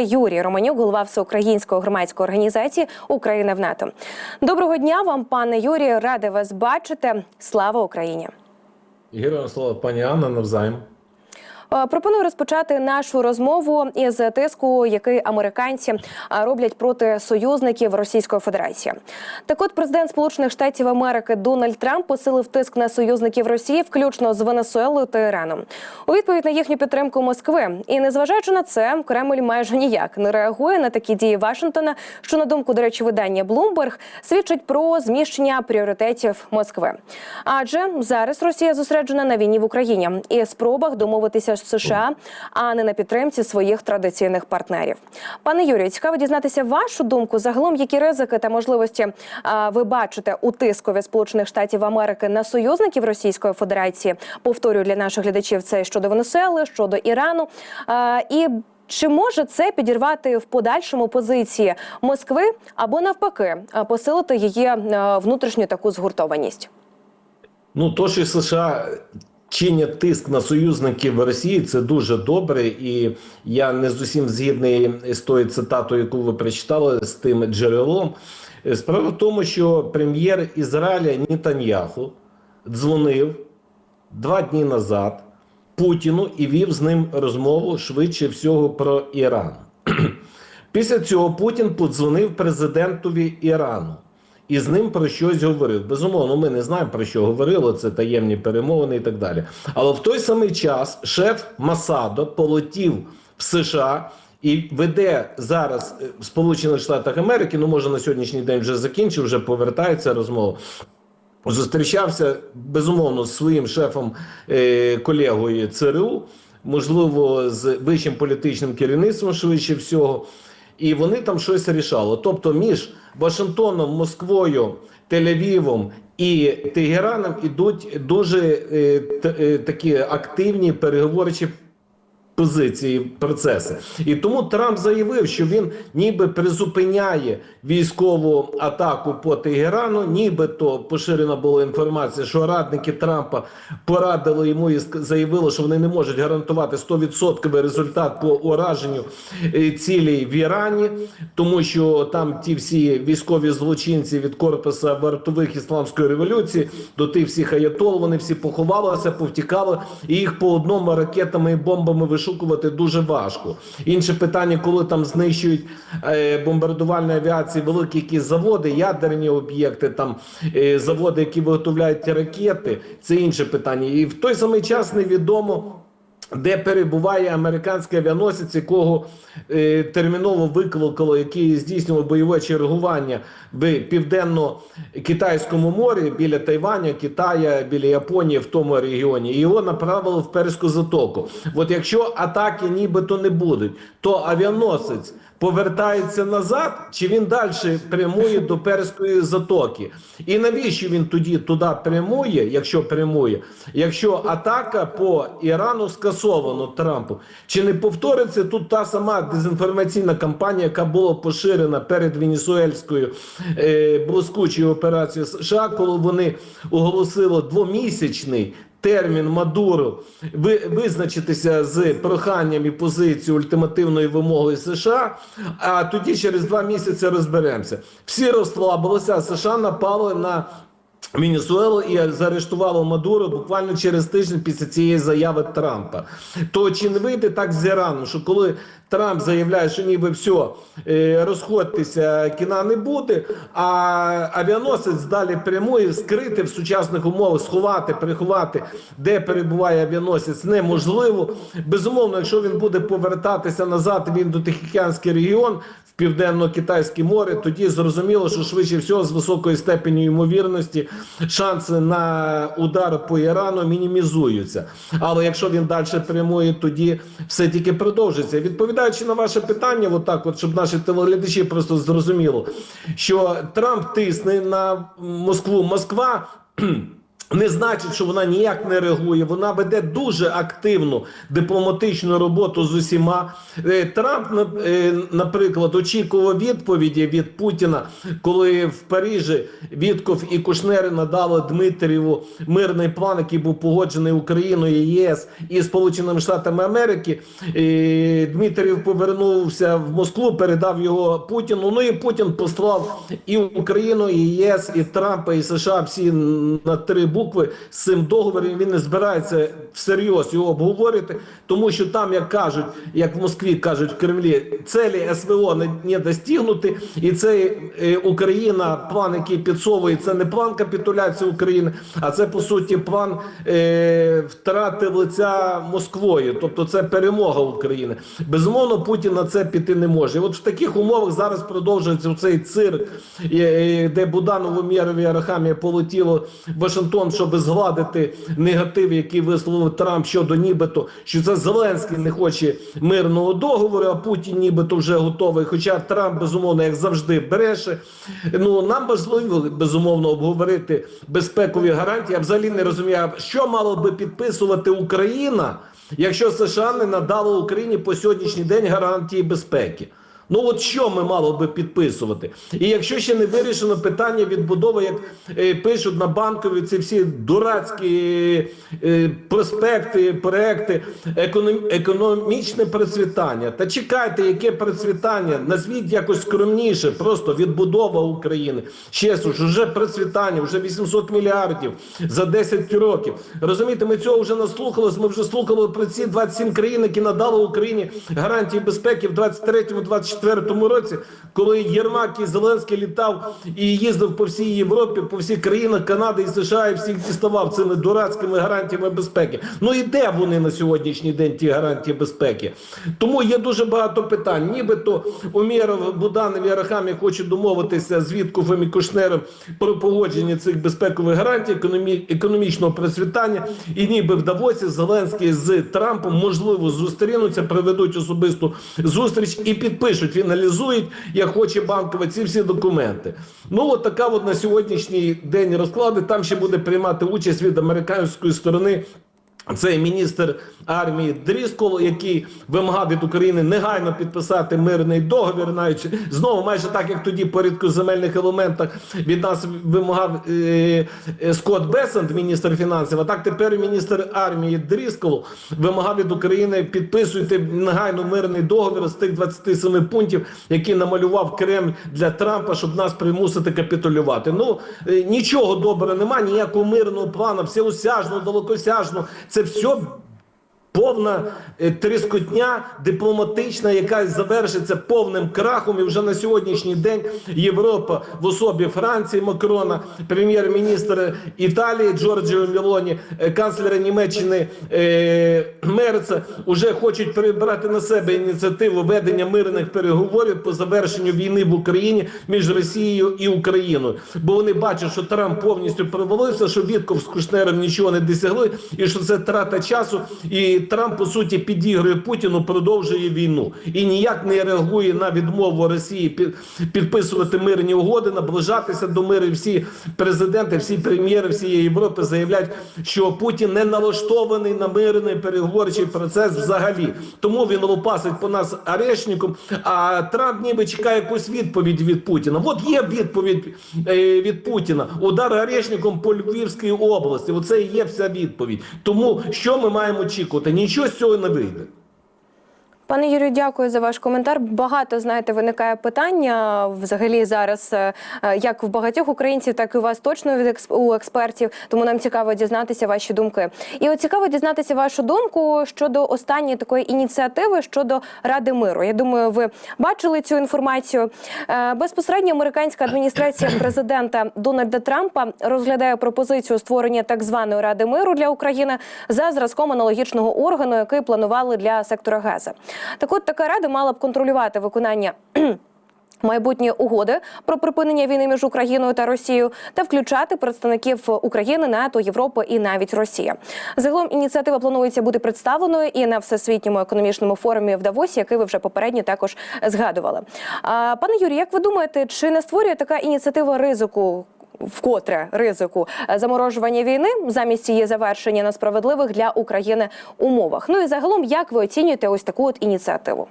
Юрій Романюк, голова всеукраїнської громадської організації Україна в НАТО. Доброго дня вам, пане Юрію. Ради вас бачити. Слава Україні! Героям слава пані Анна навзаєм. Е, Пропоную розпочати нашу розмову із тиску, який американці е, роблять проти союзників Російської Федерації. Так, от президент Сполучених Штатів Америки Дональд Трамп посилив тиск на союзників Росії, включно з Венесуелою та Іраном, у відповідь на їхню підтримку Москви. І незважаючи на це, Кремль майже ніяк не реагує на такі дії Вашингтона, що на думку до речі, видання Bloomberg свідчить про зміщення пріоритетів Москви. Адже зараз Росія зосереджена на війні в Україні і спробах домовитися США, а не на підтримці своїх традиційних партнерів. Пане Юрію, цікаво дізнатися вашу думку. Загалом, які ризики та можливості ви бачите у тискові Сполучених Штатів Америки на союзників Російської Федерації? Повторюю для наших глядачів це щодо Венесуели, щодо Ірану. І чи може це підірвати в подальшому позиції Москви або навпаки посилити її внутрішню таку згуртованість? Ну, то, що США чинять тиск на союзників Росії, це дуже добре, і я не зовсім згідний з тою цитатою, яку ви прочитали з тим джерелом. Справа в тому, що прем'єр Ізраїля Нетаньяху дзвонив два дні назад Путіну і вів з ним розмову швидше всього про Іран. Після цього Путін подзвонив президентові Ірану і з ним про щось говорив. Безумовно, ми не знаємо про що говорило, це таємні перемовини і так далі. Але в той самий час шеф Масадо полетів в США. І веде зараз е, в Сполучених Штатах Америки, ну може на сьогоднішній день вже закінчив, вже повертається розмова. Зустрічався безумовно з своїм шефом е, колегою ЦРУ, можливо, з вищим політичним керівництвом, швидше всього, і вони там щось рішали. Тобто, між Вашингтоном, Москвою, Тель-Авівом і Тегераном ідуть дуже е, е, такі активні переговорчі позиції, процеси. І тому Трамп заявив, що він ніби призупиняє військову атаку по Тегерану, нібито поширена була інформація, що радники Трампа порадили йому і заявили, що вони не можуть гарантувати 100% результат по ураженню е, цілей в Ірані, тому що там ті всі військові злочинці від корпуса вартових ісламської революції до тих всіх аятол, вони всі поховалися, повтікали, і їх по одному ракетами і бомбами вишукувати дуже важко. Інше питання, коли там знищують е, бомбардувальної авіації великі якісь заводи, ядерні об'єкти, там е, заводи, які виготовляють ракети, це інше питання. І в той самий час невідомо. Де перебуває американський авіаносець, якого е, терміново викликало, який здійснював бойове чергування в південно-китайському морі біля Тайваня, Китая, біля Японії в тому регіоні, і його направили в Перську затоку. От якщо атаки нібито не будуть, то авіаносець повертається назад, чи він далі прямує до Перської затоки? І навіщо він тоді туди прямує, якщо прямує, якщо атака по Ірану скасовано Трампу? Чи не повториться тут та сама дезінформаційна кампанія, яка була поширена перед Венесуельською е, блискучою операцією США, коли вони оголосили двомісячний термін Мадуру ви, визначитися з проханням і позицією ультимативної вимоги США, а тоді через два місяці розберемося. Всі розслабилися, а США напали на Венесуелу і заарештувало Мадуро буквально через тиждень після цієї заяви Трампа. То чи не вийде так з Ірану, що коли Трамп заявляє, що ніби все, розходьтеся, кіна не буде, а авіаносець далі прямує, скрити в сучасних умовах, сховати, приховати, де перебуває авіаносець, неможливо. Безумовно, якщо він буде повертатися назад, він до Тихоокеанський регіон південно-китайське море, тоді зрозуміло, що швидше всього з високою степеню ймовірності шанси на удар по Ірану мінімізуються. Але якщо він далі прямує, тоді все тільки продовжиться. Відповідаючи на ваше питання, отак, от щоб наші телеглядачі просто зрозуміло, що Трамп тисне на Москву. Москва. Не значить, що вона ніяк не реагує. Вона веде дуже активну дипломатичну роботу з усіма. Е, Трамп, е, наприклад, очікував відповіді від Путіна, коли в Парижі Вітков і Кушнер надали Дмитрієву мирний план, який був погоджений Україною, ЄС і Сполученими Штатами Америки. Дмитрів повернувся в Москву, передав його Путіну. Ну і Путін послав і Україну, і ЄС, і Трампа, і США всі на три букви з цим договором. Він не збирається всерйоз його обговорити, тому що там, як кажуть, як в Москві кажуть в Кремлі, цілі СВО не, не достигнути, і цей е, Україна, план, який підсовує, це не план капітуляції України, а це по суті план е, втрати лиця Москвою. Тобто це перемога України. Безумовно, Путін на це піти не може. От в таких умовах зараз продовжується цей цирк, е, е, де Буданову Мєрові Арахамія полетіло Вашингтон, щоб згладити негатив, який висловив Трамп щодо нібито, що це Зеленський не хоче мирного договору, а Путін нібито вже готовий. Хоча Трамп безумовно, як завжди, бреше. Ну нам важливо безумовно обговорити безпекові гарантії. Я взагалі не розумію, що мало би підписувати Україна, якщо США не надало Україні по сьогоднішній день гарантії безпеки. Ну от що ми мало би підписувати? І якщо ще не вирішено питання відбудови, як е, пишуть на банкові ці всі дурацькі е, проспекти, проекти, економ, економічне процвітання. Та чекайте, яке процвітання? Назвіть якось скромніше, просто відбудова України. Ще ж вже процвітання, вже 800 мільярдів за 10 років. Розумієте, ми цього вже наслухалися. Ми вже слухали про ці 27 країн, які надали Україні гарантії безпеки в 23-24 році, коли Єрмак і Зеленський літав і їздив по всій Європі, по всіх країнах Канади і США, і всіх діставав цими дурацькими гарантіями безпеки. Ну і де вони на сьогоднішній день ті гарантії безпеки? Тому є дуже багато питань. Нібито Умєров, Буданов і Арахамі хочуть домовитися з Віткофом і Кушнером про погодження цих безпекових гарантій, економі... економічного процвітання. І ніби в Давосі Зеленський з Трампом можливо зустрінуться, проведуть особисту зустріч і підпишуть, фіналізують, як хоче банкова, ці всі документи. Ну от така от на сьогоднішній день розклади. Там ще буде приймати участь від американської сторони. Це міністр армії Дріскол, який вимагав від України негайно підписати мирний договір, навіть знову майже так, як тоді по рідкоземельних елементах від нас вимагав е, е, Скотт Бесент, міністр фінансів. А так тепер міністр армії Дріскол вимагав від України підписуйте негайно мирний договір з тих 27 пунктів, які намалював Кремль для Трампа, щоб нас примусити капітулювати. Ну е, нічого доброго немає, ніякого мирного плану, всеосяжного, далекосяжного. Це все повна е, тріскотня дипломатична, яка завершиться повним крахом. І вже на сьогоднішній день Європа в особі Франції Макрона, прем'єр-міністр Італії Джорджіо Мелоні, е, канцлера Німеччини е, Мерца вже хочуть перебрати на себе ініціативу ведення мирних переговорів по завершенню війни в Україні між Росією і Україною. Бо вони бачать, що Трамп повністю провалився, що Вітков з Кушнером нічого не досягли, і що це трата часу. І Трамп по суті підігрує Путіну, продовжує війну і ніяк не реагує на відмову Росії підписувати мирні угоди, наближатися до миру. І Всі президенти, всі прем'єри всієї Європи заявляють, що Путін не налаштований на мирний переговорчий процес взагалі. Тому він лопасить по нас арешником. А Трамп ніби чекає якусь відповідь від Путіна. От є відповідь е, від Путіна. Удар арешником по Львівській області. Оце і є вся відповідь. Тому що ми маємо очікувати? Нічого з цього не вийде. Пане Юрію, дякую за ваш коментар. Багато знаєте, виникає питання взагалі зараз, е, як в багатьох українців, так і у вас точно від експ- у експертів. Тому нам цікаво дізнатися ваші думки. І от цікаво дізнатися вашу думку щодо останньої такої ініціативи щодо Ради миру. Я думаю, ви бачили цю інформацію. Е, Безпосередньо американська адміністрація президента Дональда Трампа розглядає пропозицію створення так званої Ради миру для України за зразком аналогічного органу, який планували для сектора Газа. Так от така рада мала б контролювати виконання. Майбутньої угоди про припинення війни між Україною та Росією та включати представників України, НАТО, Європи і навіть Росія. Загалом ініціатива планується бути представленою і на всесвітньому економічному форумі в Давосі, який ви вже попередньо також згадували. Пане Юрій, як ви думаєте, чи не створює така ініціатива ризику вкотре ризику е, заморожування війни замість її завершення на справедливих для України умовах. Ну і загалом, як ви оцінюєте ось таку от ініціативу?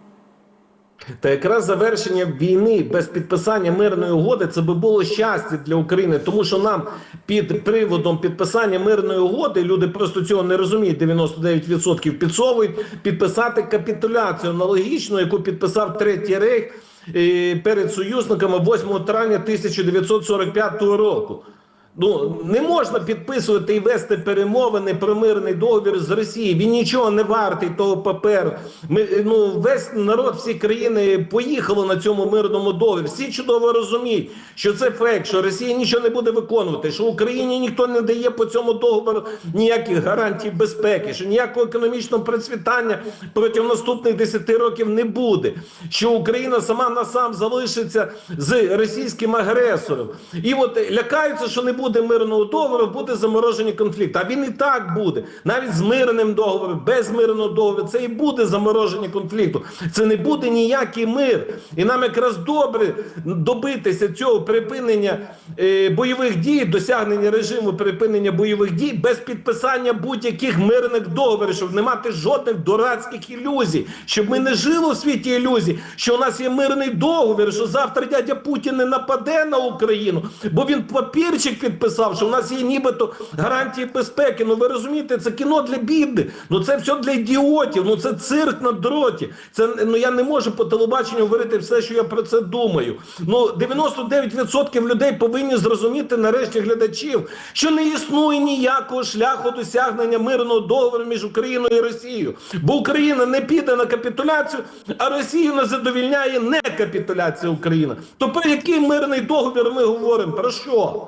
Та якраз завершення війни без підписання мирної угоди це би було щастя для України, тому що нам під приводом підписання мирної угоди люди просто цього не розуміють. 99% підсовують підписати капітуляцію аналогічну, яку підписав третій рейх перед союзниками 8 травня 1945 року. Ну не можна підписувати і вести перемовини про мирний договір з Росією. Він нічого не вартий того паперу. Ми ну весь народ, всі країни поїхало на цьому мирному договорі. Всі чудово розуміють, що це фейк, що Росія нічого не буде виконувати, що Україні ніхто не дає по цьому договору ніяких гарантій безпеки, що ніякого економічного процвітання протягом наступних 10 років не буде. Що Україна сама на сам залишиться з російським агресором, і от лякаються, що не буде мирного договору, буде заморожений конфлікт. А він і так буде. Навіть з мирним договором, без мирного договору, це і буде замороження конфлікту. Це не буде ніякий мир. І нам якраз добре добитися цього припинення е, бойових дій, досягнення режиму припинення бойових дій без підписання будь-яких мирних договорів, щоб не мати жодних дурацьких ілюзій, щоб ми не жили у світі ілюзій, що у нас є мирний договір, що завтра дядя Путін не нападе на Україну, бо він папірчик підписав, що у нас є нібито гарантії безпеки. Ну ви розумієте, це кіно для бідних. Ну це все для ідіотів. Ну це цирк на дроті. Це ну я не можу по телебаченню говорити все, що я про це думаю. Ну 99% людей повинні зрозуміти нарешті глядачів, що не існує ніякого шляху досягнення мирного договору між Україною і Росією. Бо Україна не піде на капітуляцію, а Росію не задовільняє не капітуляція України. То про який мирний договір ми говоримо? Про що?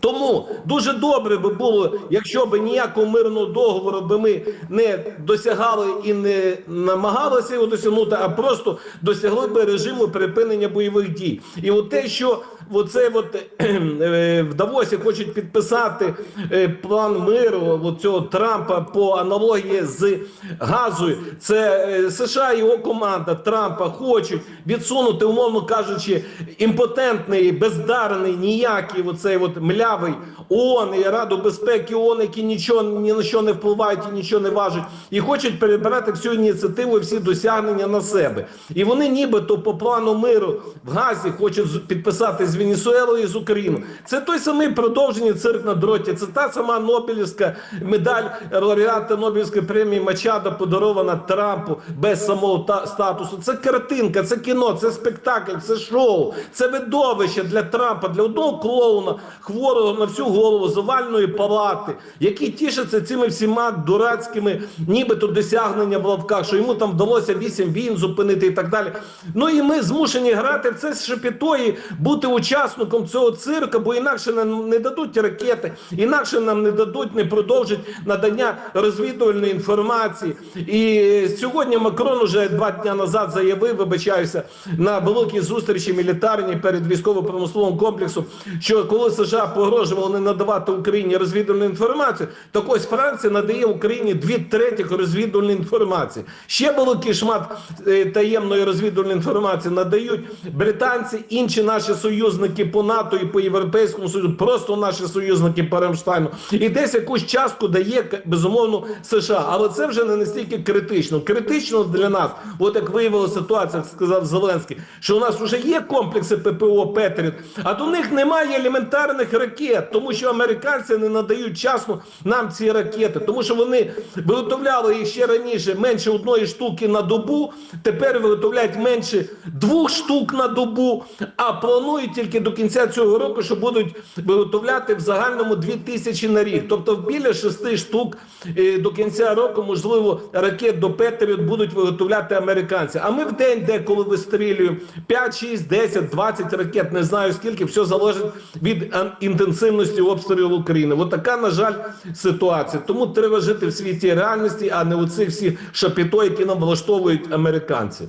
Тому дуже добре би було, якщо б ніякого мирного договору би ми не досягали і не намагалися його досягнути, а просто досягли би режиму припинення бойових дій. І от те, що оце от, е, в Давосі хочуть підписати е, план миру цього Трампа по аналогії з газою, це е, США і його команда Трампа хочуть відсунути, умовно кажучи, імпотентний, бездарний, ніякий оцей от млявий ООН і Раду безпеки ООН, які нічого ні на що не впливають і нічого не важать, і хочуть перебирати всю ініціативу і всі досягнення на себе. І вони нібито по плану миру в Газі хочуть підписати з Венесуелою і з Україною. Це той самий продовження цирк на дроті. Це та сама Нобелівська медаль лауреата Нобелівської премії Мачада подарована Трампу без самого та- статусу. Це картинка, це кіно, це спектакль, це шоу, це видовище для Трампа, для одного клоуна, хворого на всю голову з овальної палати, який тішиться цими всіма дурацькими, нібито досягнення в лавках, що йому там вдалося вісім війн зупинити і так далі. Ну і ми змушені грати в це шепіто і бути учасником цього цирка, бо інакше нам не дадуть ракети, інакше нам не дадуть, не продовжать надання розвідувальної інформації. І сьогодні Макрон уже два дні назад заявив, вибачаюся, на великій зустрічі мілітарній перед військово-промисловим комплексом, що коли США погрожували не надавати Україні розвідувальну інформацію, так ось Франція надає Україні дві третіх розвідувальної інформації. Ще великий шмат е, таємної розвідувальної інформації надають британці, інші наші союзники по НАТО і по Європейському Союзу, просто наші союзники по Рамштайну. І десь якусь частку дає безумовно США. Але це вже не настільки критично. Критично для нас, от як виявила ситуація, сказав Зеленський, що у нас вже є комплекси ППО Петріт, а до них немає елементарних ракет, тому що американці не надають часно нам ці ракети, тому що вони виготовляли їх ще раніше менше одної штуки на добу. Тепер виготовляють менше двох штук на добу, а планують тільки до кінця цього року, що будуть виготовляти в загальному дві тисячі на рік. Тобто біля шести штук е, до кінця року, можливо, ракет до Петріот будуть виготовляти американці. А ми в день деколи вистрілюємо 5, 6, 10, 20 ракет, не знаю скільки, все залежить від е, інтенсивності обстрілів України. От така, на жаль, ситуація. Тому треба жити в світі реальності, а не у цих всіх шапіто, які нам влаштовують американці.